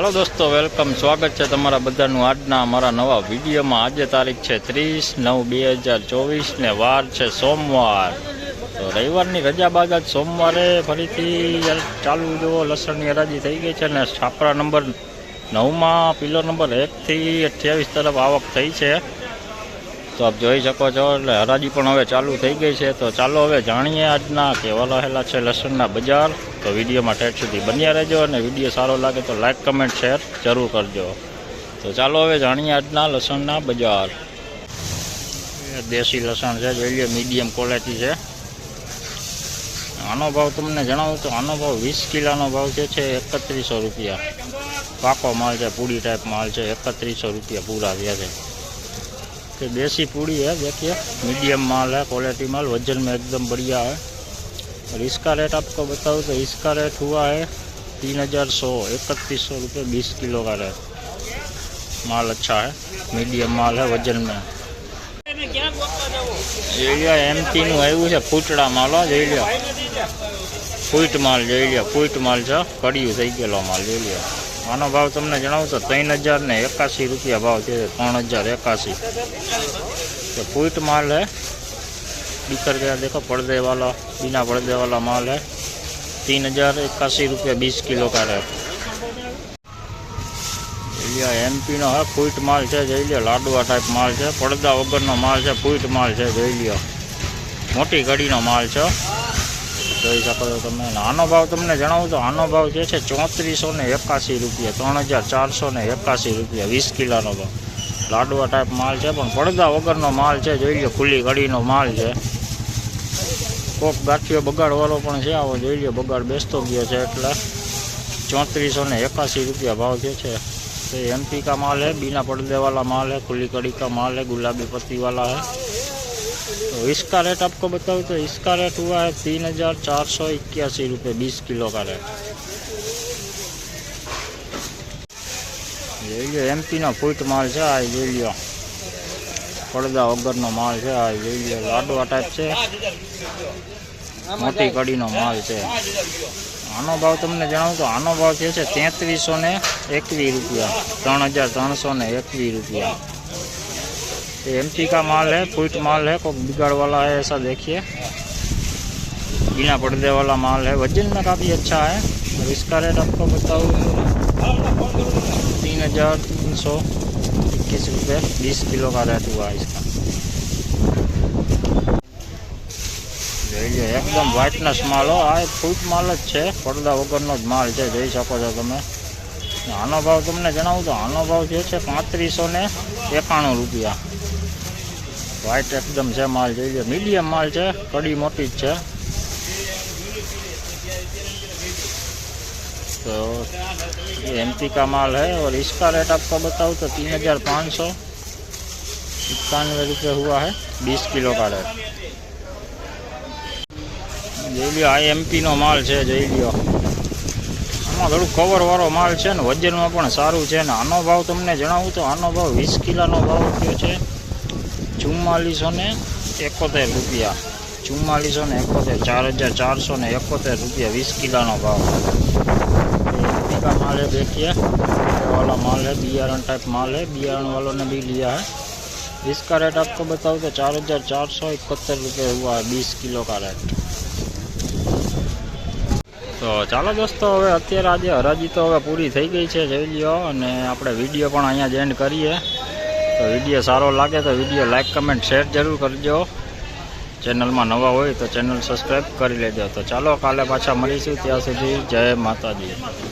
હાલો દોસ્તો, વેલકમ. સ્વાગત છે તમારા બધાનું આજના અમારા નવા વિડીયોમાં. આજે તારીખ છે ત્રીસ નવ બે હજાર ચોવીસ ને વાર છે સોમવાર. તો રવિવારની રજા બાદ જ સોમવારે ફરીથી ચાલુ જુઓ, લસણની હરાજી થઈ ગઈ છે ને છાપરા નંબર નવમાં પિલર નંબર એકથી અઠ્યાવીસ તરફ આવક થઈ છે. તો આપ જોઈ શકો છો, એટલે હરાજી પણ હવે ચાલુ થઈ ગઈ છે. તો ચાલો હવે જાણીએ આજના કેવા રહેલા છે લસણના બજાર. તો વિડીયોમાં ઠેઠ સુધી બન્યા રહેજો અને વીડિયો સારો લાગે તો લાઇક કમેન્ટ, શેર જરૂર કરજો. તો ચાલો હવે જાણીએ આજના લસણના બજાર. દેશી લસણ છે, જોઈ લો મીડિયમ ક્વોલિટી છે. આનો ભાવ તમને જણાવું તો આનો ભાવ વીસ કિલોનો ભાવ જે છે એકત્રીસો રૂપિયા. પાકો માલ છે પૂડી ટાઈપ માલ છે, એકત્રીસો રૂપિયા પૂરા થયા છે कि देसी पूड़ी है देखिए मीडियम माल है क्वालिटी माल वजन में एकदम बढ़िया है और इसका रेट आपको बताऊँ तो इसका रेट हुआ है तीन हज़ार सौ इकतीस सौ रुपये बीस किलो का रेट माल अच्छा है मीडियम माल है वजन में જોઈ લ્યો એમપીનું આવ્યું છે ફૂટડા માલ હો જોઈ લ્યો ફૂટ માલ જોઈ લ્યો ફૂટ માલ છે કડિયું થઈ ગયેલો માલ જોઈ લ્યો આનો ભાવ તમને જણાવું તો ત્રણ હજાર ને એકાસી રૂપિયા ભાવ છે ત્રણ હજાર એકાસી तो फूट माल है बिखर गया देखो पर्दे वाला बिना पर्दे वाला माल है तीन हजार इक्यासी रुपये बीस किलो का रेट એમ પીનો હે ફૂટ માલ છે જોઈ લ્યો લાડવા ટાઈપ માલ છે પડદા વગરનો માલ છે ફૂટ માલ છે જોઈ લ્યો મોટી કડીનો માલ છે જોઈ શકો છો તમે આનો ભાવ તમને જણાવું તો આનો ભાવ જે છે ચોત્રીસો ને એકાસી રૂપિયા, ત્રણ હજાર ચારસો ને એકાસી રૂપિયા, વીસ કિલોનો ભાવ. લાડવા ટાઈપ માલ છે, પણ પડદા વગરનો માલ છે, જોઈ લો, ખુલ્લી ગળીનો માલ છે. કોક ગાંઠિયો બગાડવાળો પણ છે, આવો જોઈ લો, બગાડ બેસતો ગયો છે એટલે ચોત્રીસો ને એકાસી રૂપિયા ભાવ જે છે તો એમપી કા માલ હે, બીના પડદેવાળા માલ હે, ખુલ્લી કડી કા માલ હે, ગુલાબી પત્તીવાળા હે. तो इसका रेट आपको बताऊँ तो इसका रेट हुआ है तीन हजार चार सौ इक्यासी रुपये बीस किलो का रेट જોઈ લો એમપીનો ફૂટ માલ છે આ જોઈ લો પડદા વગરનો માલ છે આ જોઈ લો લાડવા ટાઈપ છે મોટી કડીનો માલ છે આનો ભાવ તમને જણાવું તો આનો ભાવ જે છે તેત્રીસો ને એકવીસ રૂપિયા ત્રણ હજાર ત્રણસો ને એકવીસ रुपया ये एमपी का माल है फुट माल है कोई बिगाड़ वाला है ऐसा देखिए बिना पर्दे वाला माल है वजन में काफ़ी अच्छा है और इसका रेट आपको बताऊँ तीन हजार तीन सौ इक्कीस रुपये बीस किलो का रेट हुआ है इसका જોઈ લો એકદમ વ્હાઇટનેસ માલ હો આ ફૂટ માલ જ છે પડદા વગરનો જ માલ છે જોઈ શકો છો તમે આનો ભાવ તમને જણાવું તો આનો ભાવ જે છે પાંત્રીસો ને એકાણું રૂપિયા વ્હાઇટ એકદમ છે માલ જોઈ લો મીડિયમ માલ છે કડી મોટી જ છે तो ये एमपी का माल है और इसका रेट आपको बताऊँ तो तीन हजार पाँच सौ इक्यानवे रुपये हुआ है बीस किलो का रेट જોઈ લ્યો આ એમપીનો માલ છે જોઈ લ્યો આમાં થોડું કવરવાળો માલ છે ને વજનમાં પણ સારું છે ને આનો ભાવ તમને જણાવું તો આનો ભાવ વીસ કિલોનો ભાવ થયો છે ચુમ્માલીસો ને એકોતેર રૂપિયા ચુમ્માલીસો ને એકોતેર ચાર હજાર ચારસો ને એકોતેર રૂપિયા વીસ કિલોનો ભાવ एमपी का माल है देखिए ये वाला माल है बियारण टाइप माल है बियारण वालों ने भी लिया है इसका रेट आपको बताऊँ तो चार हज़ार चार सौ इकहत्तर रुपये हुआ है बीस किलो का रेट તો ચાલો દોસ્તો હવે અત્યારે આજે હરાજી તો હવે પૂરી થઈ ગઈ છે જોઈ લ્યો અને આપણે વિડીયો પણ અહીંયા જ એન્ડ કરીએ તો વીડિયો સારો લાગે તો વીડિયો લાઇક કમેન્ટ શેર જરૂર કરજો. ચેનલમાં નવા હોય તો ચેનલ સબસ્ક્રાઈબ કરી લેજો. તો ચાલો કાલે પાછા મળીશું. ત્યાં સુધી જય માતાજી.